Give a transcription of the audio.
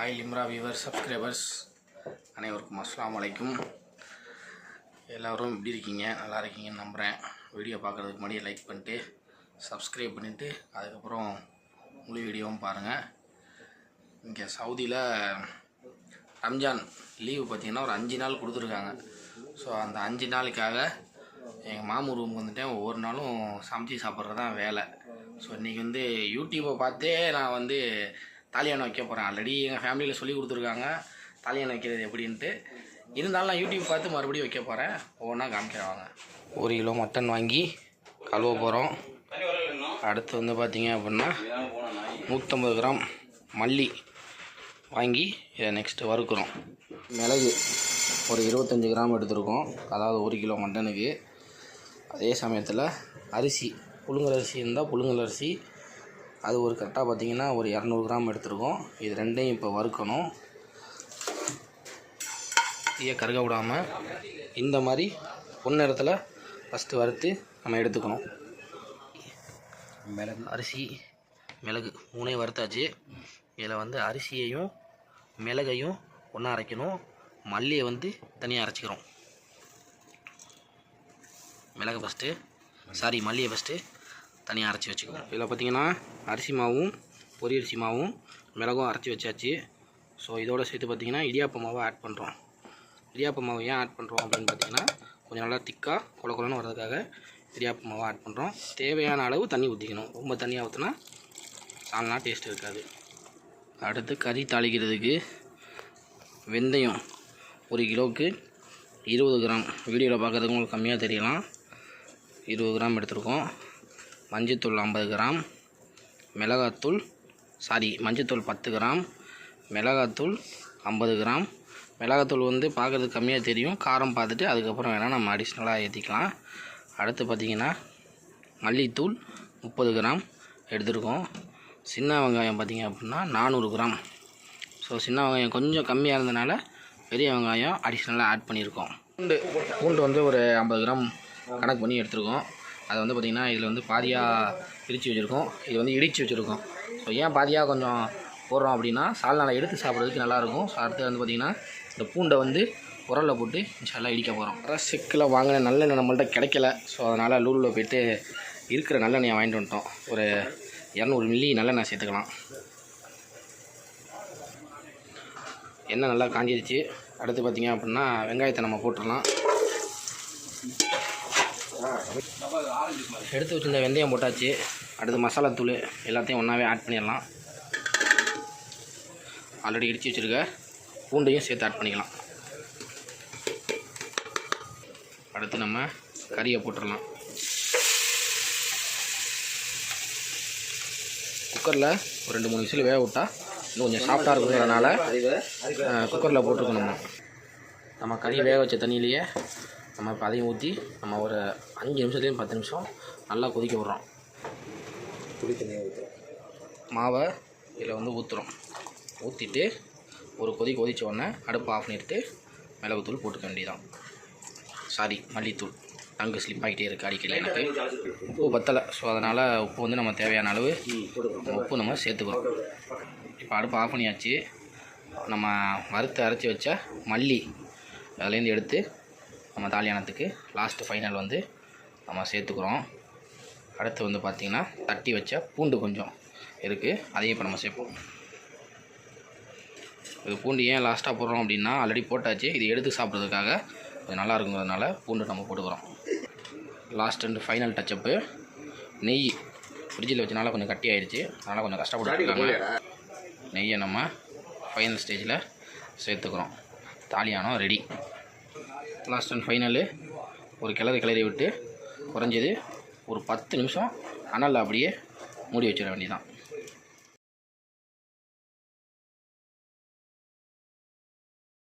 Hi Limra viewer subscribers அனைவருக்கும் அஸ்லாம் வலைக்கும் எல்லோரும் எப்படி இருக்கீங்க? நல்லா இருக்கீங்கன்னு நம்புகிறேன் வீடியோ பார்க்குறதுக்கு முன்னாடி லைக் பண்ணிட்டு சப்ஸ்கிரைப் பண்ணிவிட்டு அதுக்கப்புறம் முழு வீடியோவும் பாருங்கள் இங்கே சவுதியில் ரம்ஜான் லீவு பார்த்தீங்கன்னா ஒரு அஞ்சு நாள் கொடுத்துருக்காங்க. ஸோ அந்த அஞ்சு நாளுக்காக எங்கள் மாமூர் ரூமுக்கு வந்துட்டேன். ஒவ்வொரு நாளும் சமைச்சு சாப்பிட்றது தான் வேலை. ஸோ இன்றைக்கி வந்து யூடியூப்பை பார்த்தே நான் வந்து தாலியானம் வைக்க போகிறேன் ஆல்ரெடி எங்கள் ஃபேமிலியில் சொல்லி கொடுத்துருக்காங்க. தாலியானம் வைக்கிறது எப்படின்ட்டு. இருந்தாலும் நான் யூடியூப் பார்த்து மறுபடியும் வைக்க போகிறேன் ஒவ்வொன்றா காமிக்கிறவாங்க ஒரு கிலோ மட்டன் வாங்கி கழுவ போகிறோம் அடுத்து வந்து பார்த்திங்க அப்படின்னா நூற்றம்பது கிராம் மல்லி வாங்கி இதை நெக்ஸ்ட்டு வறுக்கிறோம். மிளகு ஒரு இருபத்தஞ்சி கிராம் எடுத்திருக்கோம். அதாவது ஒரு கிலோ மட்டனுக்கு. அதே சமயத்தில் அரிசி புழுங்கல் அரிசி இருந்தால் புழுங்கல் அரிசி அது ஒரு கரெக்டாக பார்த்தீங்கன்னா ஒரு இரநூறு கிராம் எடுத்துருக்கோம். இது ரெண்டையும் இப்போ வறுக்கணும். ஈய கருக விடாமல் இந்த மாதிரி பொன்னிறத்தில் ஃபஸ்ட்டு வறுத்து நம்ம எடுத்துக்கணும். மிளகு அரிசி மிளகு மூணையும் வறுத்தாச்சு. இதில் வந்து அரிசியையும் மிளகையும் ஒன்றா அரைக்கணும். மல்லியை வந்து தனியாக அரைச்சிக்கிறோம். மிளகு ஃபஸ்ட்டு சாரி மல்லியை ஃபஸ்ட்டு தனியாக அரைச்சி வச்சுக்கணும் இதில் பார்த்தீங்கன்னா அரிசி மாவும் பொரி அரிசி மாவும் மிளகும் அரைச்சி வச்சாச்சு. ஸோ இதோட சேர்த்து பார்த்தீங்கன்னா இடியாப்ப மாவை ஆட் பண்ணுறோம் இடியாப்ப மாவை ஏன் ஆட் பண்ணுறோம் அப்படின்னு பார்த்தீங்கன்னா கொஞ்சம் நல்லா திக்காக குளக்குலன்னு குலன்னு வர்றதுக்காக இடியாப்ப மாவை ஆட் பண்ணுறோம் தேவையான அளவு தண்ணி ஊற்றிக்கணும் ரொம்ப தண்ணியாக ஊற்றினா சால்னா டேஸ்ட் இருக்காது. அடுத்து கறி தாளிக்கிறதுக்கு வெந்தயம் ஒரு கிலோவுக்கு இருபது கிராம். வீடியோவில் பார்க்குறதுக்கு உங்களுக்கு கம்மியாக தெரியலாம். இருபது கிராம் எடுத்திருக்கோம். மஞ்சத்தூள் ஐம்பது கிராம். மிளகாத்தூள் சாரி மஞ்சத்தூள் பத்து கிராம். மிளகாத்தூள் ஐம்பது கிராம். மிளகாத்தூள் வந்து பார்க்குறதுக்கு கம்மியாக தெரியும். காரம் பார்த்துட்டு அதுக்கப்புறம் வேணால் நம்ம அடிஷ்னலாக ஏற்றிக்கலாம் அடுத்து பார்த்திங்கன்னா மல்லித்தூள் முப்பது கிராம் எடுத்திருக்கோம். சின்ன வெங்காயம் பார்த்திங்க அப்படின்னா நானூறு கிராம். ஸோ சின்ன வெங்காயம் கொஞ்சம் கம்மியாக இருந்தனால பெரிய வெங்காயம் அடிஷ்னலாக ஆட் பண்ணியிருக்கோம். பூண்டு பூண்டு வந்து ஒரு ஐம்பது கிராம் கணக்கு பண்ணி எடுத்துருக்கோம். அதை வந்து பார்த்திங்கன்னா இதில் வந்து பாதியாக பிரித்து வச்சுருக்கோம். இது வந்து இடித்து வச்சுருக்கோம். ஸோ ஏன் பாதியாக கொஞ்சம் போடுறோம் அப்படின்னா சால்னால எடுத்து சாப்பிட்றதுக்கு நல்லாயிருக்கும் ஸோ அடுத்து வந்து பார்த்திங்கன்னா இந்த பூண்டை வந்து உரலில் போட்டு இன்ஷால்லாம் இடிக்க போகிறோம் வர செக்கில் வாங்கின நல்லெண்ணெய் நம்மள்ட்ட கிடைக்கல. ஸோ அதனால் லூலில் போயிட்டு இருக்கிற நல்லெண்ணெயை வாங்கிட்டு வந்துட்டோம். ஒரு இரநூறு மில்லி நல்லெண்ணெய் சேர்த்துக்கலாம். எண்ணெய் நல்லா காஞ்சிருச்சு. அடுத்து பார்த்திங்க அப்படின்னா வெங்காயத்தை நம்ம போட்டுடலாம். எடுத்து வச்சிருந்த வெந்தயம் போட்டாச்சு. அடுத்து மசாலாத்தூள் எல்லாத்தையும் ஒன்றாவே ஆட் பண்ணிடலாம். ஆல்ரெடி இடித்து வச்சுருக்க பூண்டையும் சேர்த்து ஆட் பண்ணிக்கலாம். அடுத்து நம்ம கறியை போட்டுடலாம். குக்கரில் ஒரு ரெண்டு மூணு விசில் வேக விட்டா இன்னும் கொஞ்சம் சாஃப்டாக இருக்கிறதுனால குக்கரில் போட்டுருக்கணும் நம்ம. நம்ம கறி வேக வச்ச தண்ணியிலேயே நம்ம இப்போ அதையும் ஊற்றி நம்ம ஒரு அஞ்சு நிமிஷத்துலேயும் பத்து நிமிஷம் நல்லா கொதிக்க விட்றோம். புளி தண்ணியாக ஊற்றுறோம் மாவை இதில் வந்து ஊற்றுறோம் ஊற்றிட்டு ஒரு கொதி கொதிச்ச உடனே அடுப்பு ஆஃப் பண்ணிட்டு மிளகுத்தூள் போட்டுக்க வேண்டியதான் சாரி மல்லித்தூள். டங்கு ஸ்லிப் ஆகிட்டே இருக்குது அடிக்கல எனக்கு. உப்பு பத்தலை. ஸோ அதனால் உப்பு வந்து நம்ம தேவையான அளவு உப்பு நம்ம சேர்த்துக்கிறோம். இப்போ அடுப்பு ஆஃப் பண்ணியாச்சு. நம்ம வறுத்து அரைச்சி வச்ச மல்லி அதுலேருந்து எடுத்து நம்ம தாலியானத்துக்கு லாஸ்ட்டு ஃபைனல் வந்து நம்ம சேர்த்துக்கிறோம். அடுத்து வந்து பார்த்திங்கன்னா தட்டி வச்ச பூண்டு கொஞ்சம் இருக்குது அதையும் இப்போ நம்ம சேர்ப்போம். இது பூண்டு ஏன் லாஸ்ட்டாக போடுறோம் அப்படின்னா ஆல்ரெடி போட்டாச்சு. இது எடுத்து சாப்பிட்றதுக்காக கொஞ்சம் நல்லா இருக்குங்கிறதுனால பூண்டு நம்ம போட்டுக்கிறோம். லாஸ்ட் அண்ட் ஃபைனல் டச்சப்பு நெய் ஃப்ரிட்ஜில் வச்சனால கொஞ்சம் கட்டி ஆயிடுச்சு. அதனால் கொஞ்சம் கஷ்டப்பட்டுருக்காங்க நெய்யை நம்ம ஃபைனல் ஸ்டேஜில் சேர்த்துக்கிறோம். தாலியானம் ரெடி லாஸ்ட் அண்ட் ஃபைனலு. ஒரு கிளறி கிளறி விட்டு குறைஞ்சது ஒரு பத்து நிமிஷம் அனலில் அப்படியே மூடி வச்சிட வேண்டியதான்